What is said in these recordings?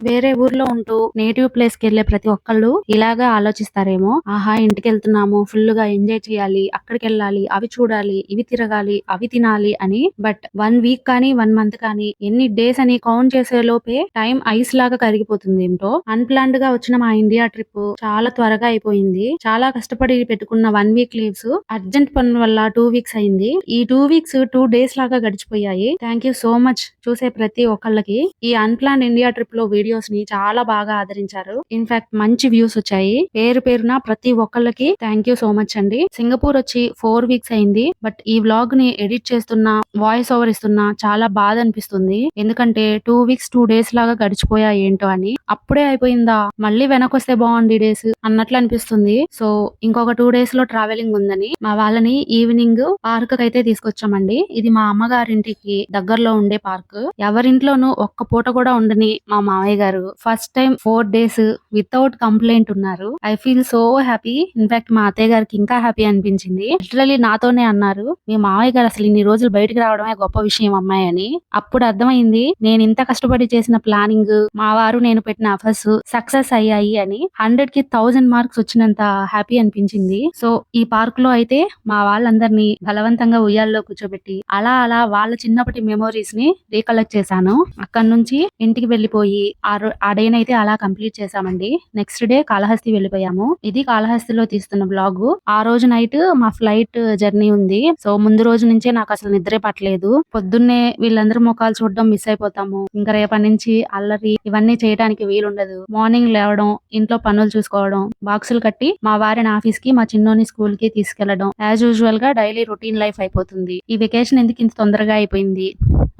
వేరే ఊర్లో ఉంటూ నేటివ్ ప్లేస్కి వెళ్ళే ప్రతి ఒక్కళ్ళు ఇలాగా ఆలోచిస్తారేమో. ఆహా ఇంటికి వెళ్తున్నాము ఫుల్గా ఎంజాయ్ చేయాలి. అక్కడికి వెళ్ళాలి. అవి చూడాలి. ఇవి తిరగాలి. అవి తినాలి అని. బట్ వన్ వీక్ కానీ వన్ మంత్ కానీ ఎన్ని డేస్ అని కౌంట్ చేసే లోపే టైం ఐస్ లాగా కరిగిపోతుంది ఏమిటో. అన్ప్లాన్డ్గా వచ్చిన మా ఇండియా ట్రిప్ చాలా త్వరగా అయిపోయింది. చాలా కష్టపడి పెట్టుకున్న వన్ వీక్ లీవ్స్ అర్జెంట్ పనుల వల్ల టూ వీక్స్ అయింది. ఈ టూ వీక్స్ టూ డేస్ లాగా గడిచిపోయాయి. థ్యాంక్ యూ సో మచ్ చూసే ప్రతి ఒక్కళ్ళకి ఈ అన్ప్లాన్ ఇండియా ట్రిప్లో వీడియో వీడియోస్ని చాలా బాగా ఆదరించారు. ఇన్ఫాక్ట్ మంచి వ్యూస్ వచ్చాయి. పేరు పేరున ప్రతి ఒక్కళ్ళకి థ్యాంక్ యూ సో మచ్ అండి. సింగపూర్ వచ్చి ఫోర్ వీక్స్ అయింది. బట్ ఈ వ్లాగ్ని ఎడిట్ చేస్తున్నా వాయిస్ ఓవర్ ఇస్తున్నా చాలా బాధ అనిపిస్తుంది. ఎందుకంటే టూ వీక్స్ టూ డేస్ లాగా గడిచిపోయా ఏంటో అని. అప్పుడే అయిపోయిందా? మళ్ళీ వెనకొస్తే బాగుంది డేస్ అన్నట్లు అనిపిస్తుంది. సో ఇంకొక టూ డేస్లో ట్రావెలింగ్ ఉందని మా వాళ్ళని ఈవినింగ్ పార్క్ అయితే తీసుకొచ్చామండి. ఇది మా అమ్మగారింటికి దగ్గరలో ఉండే పార్క్ ఎవరింట్లోనూ ఒక్క పూట కూడా ఉండని మా మామయ్య గారు first time four days without complaint ఉన్నారు. I feel so happy in fact మా అత్తయ్య గారికి ఇంకా హ్యాపీ అనిపించింది. లిటరలీ నాతోనే అన్నారు మీ మావయ్య గారు అసలు ఇన్ని రోజులు బయటకు రావడమే గొప్ప విషయం అమ్మాయి అని. అప్పుడు అర్థమైంది నేను ఇంత కష్టపడి చేసిన ప్లానింగ్ మా వారు నేను పెట్టిన అఫర్స్ సక్సెస్ అయ్యాయి అని. హండ్రెడ్కి థౌసండ్ మార్క్స్ వచ్చినంత హ్యాపీ అనిపించింది. సో ఈ పార్క్లో అయితే మా వాళ్ళందరినీ బలవంతంగా ఉయ్యాల్లో కూర్చోబెట్టి అలా అలా వాళ్ళ చిన్నప్పటి మెమోరీస్ని రీకలెక్ట్ చేశాను. అక్కడ నుంచి ఇంటికి వెళ్ళిపోయి ఆ డే అయితే అలా కంప్లీట్ చేసామండి నెక్స్ట్ డే కాళహస్తి వెళ్ళిపోయాము. ఇది కాళహస్తిలో తీస్తున్న బ్లాగ్ ఆ రోజు నైట్ మా ఫ్లైట్ జర్నీ ఉంది. సో ముందు రోజు నుంచే నాకు అసలు నిద్రే పట్టలేదు. పొద్దున్నే వీళ్ళందరూ ముఖాలు చూడడం మిస్ అయిపోతాము. ఇంకా రేపటి నుంచి అల్లరి ఇవన్నీ చేయడానికి వీలుండదు. మార్నింగ్ లేవడం ఇంట్లో పనులు చూసుకోవడం బాక్సులు కట్టి మా వారిని ఆఫీస్కి మా చిన్నోని స్కూల్కి తీసుకెళ్ళడం యాజ్ యూజువల్గా డైలీ రొటీన్ లైఫ్ అయిపోతుంది. ఈ వెకేషన్ ఎందుకు ఇంత తొందరగా అయిపోయింది?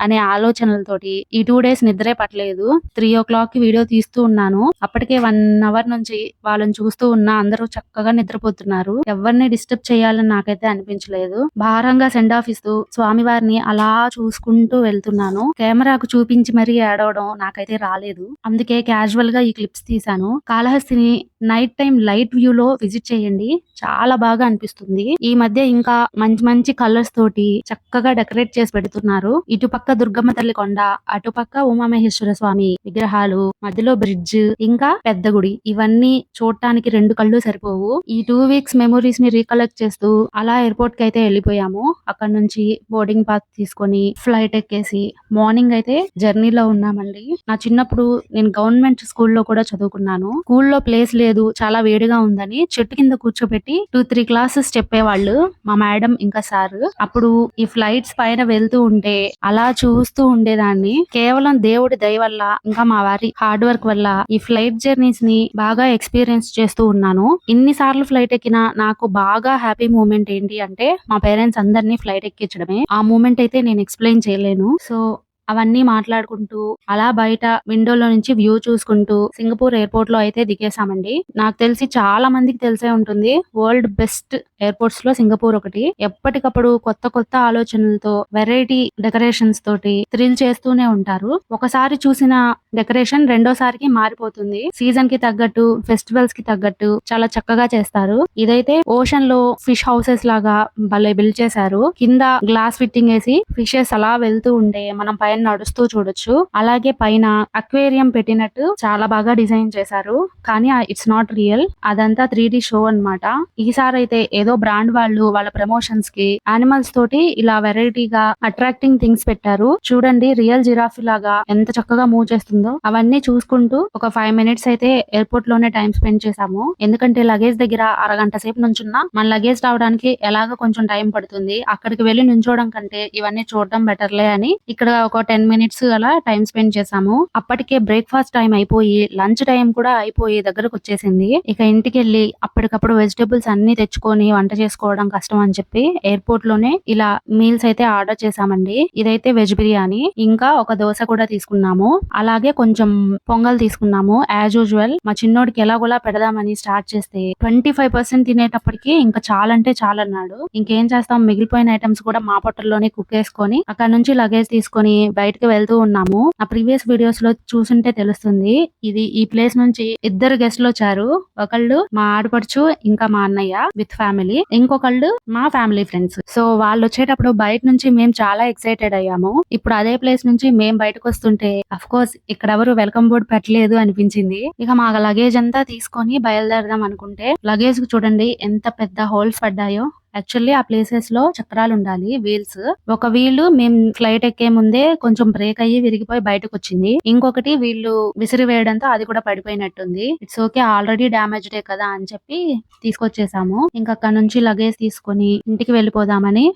అనే ఆలోచనలతోటి ఈ టూ డేస్ నిద్రే పట్టలేదు. త్రీ ఓ క్లాక్ కి వీడియో తీస్తూ ఉన్నాను. అప్పటికే వన్ అవర్ నుంచి వాళ్ళని చూస్తూ ఉన్నా అందరూ చక్కగా నిద్రపోతున్నారు. ఎవరిని డిస్టర్బ్ చేయాలని నాకైతే అనిపించలేదు. భారంగా సెండ్ ఆఫ్ ఇస్తూ స్వామివారిని అలా చూసుకుంటూ వెళ్తున్నాను. కెమెరాకు చూపించి మరీ ఏడవడం నాకైతే రాలేదు. అందుకే క్యాజువల్గా ఈ క్లిప్స్ తీసాను కాళహస్తిని నైట్ టైం లైట్ వ్యూ లో విజిట్ చేయండి. చాలా బాగా అనిపిస్తుంది. ఈ మధ్య ఇంకా మంచి మంచి కలర్స్ తోటి చక్కగా డెకరేట్ చేసి పెడుతున్నారు. ఇటుపక్క దుర్గమ్మ తల్లి కొండ అటుపక్క ఉమామహేశ్వర స్వామి విగ్రహాలు మధ్యలో బ్రిడ్జ్ ఇంకా పెద్ద గుడి. ఇవన్నీ చూడటానికి రెండు కళ్ళు సరిపోవు. ఈ టూ వీక్స్ మెమోరీస్ని రీకలెక్ట్ చేస్తూ అలా ఎయిర్పోర్ట్కి అయితే వెళ్ళిపోయాము. అక్కడ నుంచి బోర్డింగ్ పాస్ తీసుకొని ఫ్లైట్ ఎక్కేసి మార్నింగ్ అయితే జర్నీలో ఉన్నామండి. నా చిన్నప్పుడు నేను గవర్నమెంట్ స్కూల్లో కూడా చదువుకున్నాను. స్కూల్లో ప్లేస్ లేదు చాలా వేడిగా ఉందని చెట్టు కింద కూర్చోబెట్టి టూ త్రీ క్లాసెస్ చెప్పేవాళ్ళు మా మేడం ఇంకా సార్ అప్పుడు ఈ ఫ్లైట్స్ పైన వెళ్తూ ఉంటే అలా చూస్తూ ఉండేదాన్ని. కేవలం దేవుడి దయ వల్ల ఇంకా మా వారి హార్డ్ వర్క్ వల్ల ఈ ఫ్లైట్ జర్నీస్ని బాగా ఎక్స్పీరియన్స్ చేస్తూ ఉన్నాను. ఇన్ని సార్లు ఫ్లైట్ ఎక్కినా నాకు బాగా హ్యాపీ మూమెంట్ ఏంటి అంటే మా పేరెంట్స్ అందరినీ ఫ్లైట్ ఎక్కించడమే. ఆ మూమెంట్ అయితే నేను ఎక్స్ప్లెయిన్ చేయలేను. సో అవన్నీ మాట్లాడుకుంటూ అలా బయట విండోలో నుంచి వ్యూ చూసుకుంటూ సింగపూర్ ఎయిర్పోర్ట్లో అయితే దిగేసామండి నాకు తెలిసి చాలా మందికి తెలిసే ఉంటుంది. వరల్డ్ బెస్ట్ ఎయిర్పోర్ట్స్లో సింగపూర్ ఒకటి. ఎప్పటికప్పుడు కొత్త కొత్త ఆలోచనలతో వెరైటీ డెకరేషన్స్ తోటి థ్రిల్ చేస్తూనే ఉంటారు. ఒకసారి చూసిన డెకరేషన్ రెండోసారికి మారిపోతుంది. సీజన్కి తగ్గట్టు ఫెస్టివల్స్కి తగ్గట్టు చాలా చక్కగా చేస్తారు. ఇదైతే ఓషన్లో ఫిష్ హౌసెస్ లాగా భలే బిల్డ్ చేశారు. కింద గ్లాస్ ఫిట్టింగ్ వేసి ఫిషెస్ అలా వెళ్తూ ఉంటే మనం పైన నడుస్తూ చూడొచ్చు. అలాగే పైన అక్వేరియం పెట్టినట్టు చాలా బాగా డిజైన్ చేశారు. కానీ ఇట్స్ నాట్ రియల్ అదంతా త్రీ డి షో అన్నమాట. ఈసారి అయితే ఏదో బ్రాండ్ వాళ్ళు వాళ్ళ ప్రమోషన్స్కి యానిమల్స్ తోటి ఇలా వెరైటీగా అట్రాక్టింగ్ థింగ్స్ పెట్టారు. చూడండి రియల్ జిరాఫీ లాగా ఎంత చక్కగా మూవ్ చేస్తుందో. అవన్నీ చూసుకుంటూ ఒక ఫైవ్ మినిట్స్ అయితే ఎయిర్పోర్ట్లోనే టైం స్పెండ్ చేసాము ఎందుకంటే లగేజ్ దగ్గర అరగంట సేపు నుంచున్నా మన లగేజ్ రావడానికి ఎలాగో కొంచెం టైం పడుతుంది. అక్కడికి వెళ్ళి నుంచోవడం కంటే ఇవన్నీ చూడడం బెటర్లే అని ఇక్కడ ఒక టెన్ మినిట్స్ అలా టైం స్పెండ్ చేసాము అప్పటికే బ్రేక్ఫాస్ట్ టైం అయిపోయి లంచ్ టైం కూడా అయిపోయి దగ్గరకు వచ్చేసింది. ఇక ఇంటికి వెళ్ళి అప్పటికప్పుడు వెజిటేబుల్స్ అన్ని తెచ్చుకొని వంట చేసుకోవడం కష్టం అని చెప్పి ఎయిర్పోర్ట్లోనే ఇలా మీల్స్ అయితే ఆర్డర్ చేసామండి ఇదైతే వెజ్ బిర్యానీ. ఇంకా ఒక దోశ కూడా తీసుకున్నాము. అలాగే కొంచెం పొంగల్ తీసుకున్నాము. యాజ్ యూజువల్ మా చిన్నోడికి ఎలాగోలా పెడదామని స్టార్ట్ చేస్తే ట్వంటీ ఫైవ్ పర్సెంట్ తినేటప్పటికి ఇంకా చాలంటే చాలన్నాడు ఇంకేం చేస్తాం? మిగిలిపోయిన ఐటమ్స్ కూడా మా పొట్టల్లోనే కుక్ చేసుకొని అక్కడ నుంచి లగేజ్ తీసుకొని బయటకు వెళ్తూ ఉన్నాము. ఆ ప్రీవియస్ వీడియోస్లో చూసుంటే తెలుస్తుంది. ఇది ఈ ప్లేస్ నుంచి ఇద్దరు గెస్ట్లు వచ్చారు. ఒకళ్ళు మా ఆడపడుచు ఇంకా మా అన్నయ్య విత్ ఫ్యామిలీ. ఇంకొకళ్ళు మా ఫ్యామిలీ ఫ్రెండ్స్. సో వాళ్ళు వచ్చేటప్పుడు బయట నుంచి మేము చాలా ఎక్సైటెడ్ అయ్యాము. ఇప్పుడు అదే ప్లేస్ నుంచి మేము బయటకు వస్తుంటే అఫ్ కోర్స్ ఇక్కడ ఎవరు వెల్కమ్ బోర్డ్ పెట్టలేదు అనిపించింది. ఇక మా లగేజ్ అంతా తీసుకొని బయలుదేరదాం అనుకుంటే లగేజ్కు చూడండి ఎంత పెద్ద హోల్స్ పడ్డాయో. యాక్చువల్లీ ఆ ప్లేసెస్లో చక్రాలు ఉండాలి వీల్స్ ఒక వీలు మేము ఫ్లైట్ ఎక్కే ముందే కొంచెం బ్రేక్ అయ్యి విరిగిపోయి బయటకు వచ్చింది ఇంకొకటి వీళ్ళు విసిరి వేయడంతో అది కూడా పడిపోయినట్టుంది. ఇట్స్ ఓకే ఆల్రెడీ డ్యామేజ్డే కదా అని చెప్పి తీసుకొచ్చేసాము. ఇంకా అక్కడ నుంచి లగేజ్ తీసుకొని ఇంటికి వెళ్ళిపోదామని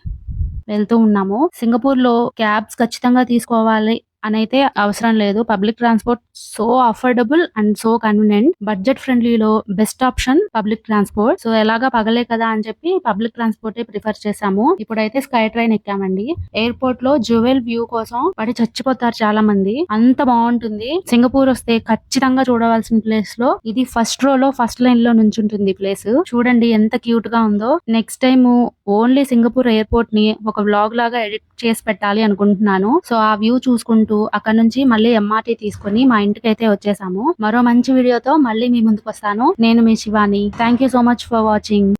వెళ్తూ ఉన్నాము. సింగపూర్లో క్యాబ్స్ ఖచ్చితంగా తీసుకోవాలి అని అయితే అవసరం లేదు. Public transport so affordable and so convenient. Budget ఫ్రెండ్లీలో best option public transport. So ఎలాగా పగలే కదా అని చెప్పి పబ్లిక్ ట్రాన్స్పోర్ట్ ప్రిఫర్ చేసాము ఇప్పుడైతే స్కై ట్రైన్ ఎక్కామండి. ఎయిర్పోర్ట్లో జ్యువెల్ వ్యూ కోసం పడి చచ్చిపోతారు చాలా మంది అంత బాగుంటుంది. సింగపూర్ వస్తే ఖచ్చితంగా చూడవలసిన ప్లేస్లో ఇది ఫస్ట్ రో లో ఫస్ట్ లైన్లో నుంచి ఉంటుంది ప్లేస్ చూడండి ఎంత క్యూట్గా ఉందో. నెక్స్ట్ టైం ఓన్లీ సింగపూర్ ఎయిర్పోర్ట్ని ఒక వ్లాగ్ లాగా ఎడిట్ చేసి పెట్టాలి అనుకుంటున్నాను. సో ఆ వ్యూ చూసుకుంటూ చూసుకుంటూ అక్కడ నుంచి మళ్ళీ ఎంఆర్టీ తీసుకొని మా ఇంటికి అయితే వచ్చేసాము. మరో మంచి వీడియోతో మళ్ళీ మీ ముందుకు వస్తాను. నేను మీ Shivani. Thank you so much for watching